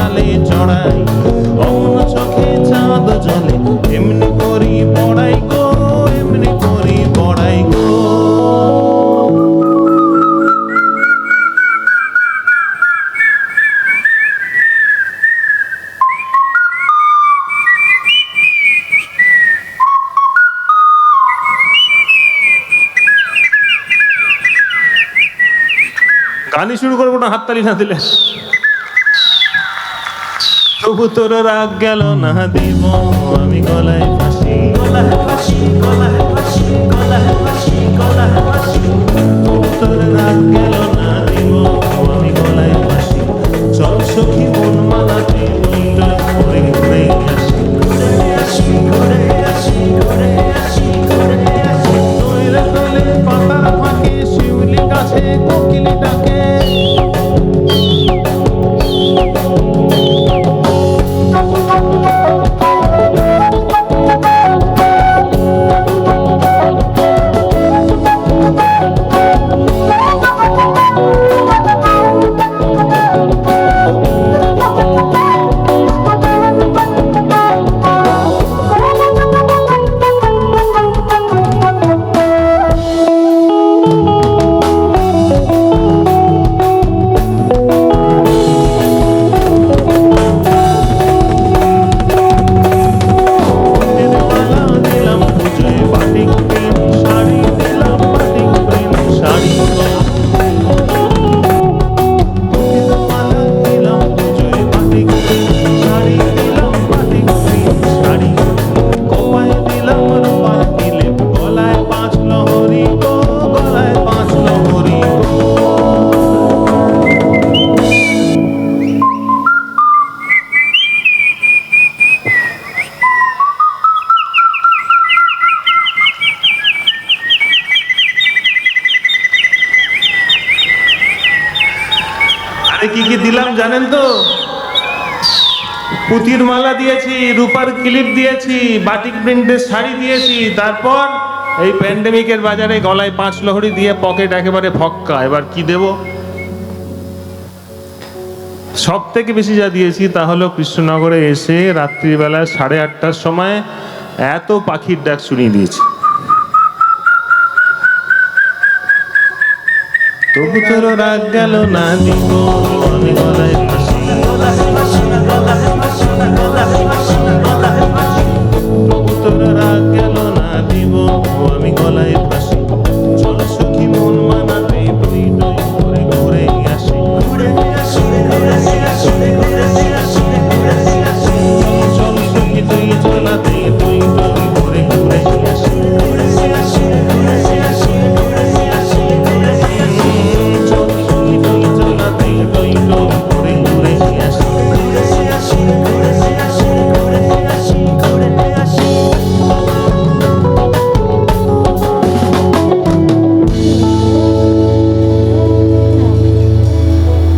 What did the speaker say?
তালে চড়াই অমন চোখে চাঁদ জলে এমনি করি পড়াই গো, এমনি করি পড়াই গো। গানই শুরু করব না, হাততালি না দিলে। তবু তোর রাগ গেল না দিব আমি গলায় ফাঁসি। তবু আরে কি কি দিলাম জানেন তো? পুঁতির মালা দিয়েছি, রূপার ক্লিপ দিয়েছি, বাটিক প্রিন্টের শাড়ি দিয়েছি, তারপর এই প্যান্ডেমিকের বাজারে গলায় পাঁচ লহরি দিয়ে পকেট একেবারে ফক্কা। এবার কি দেব? সব থেকে বেশি যা দিয়েছি তা হলো কৃষ্ণনগরে এসে রাত্রিবেলা সাড়ে আটটার সময় এত পাখির ডাক শুনিয়ে দিয়েছি। তবু তোর রাগ গেল না দিব আমি গলায় ফাঁসি। know.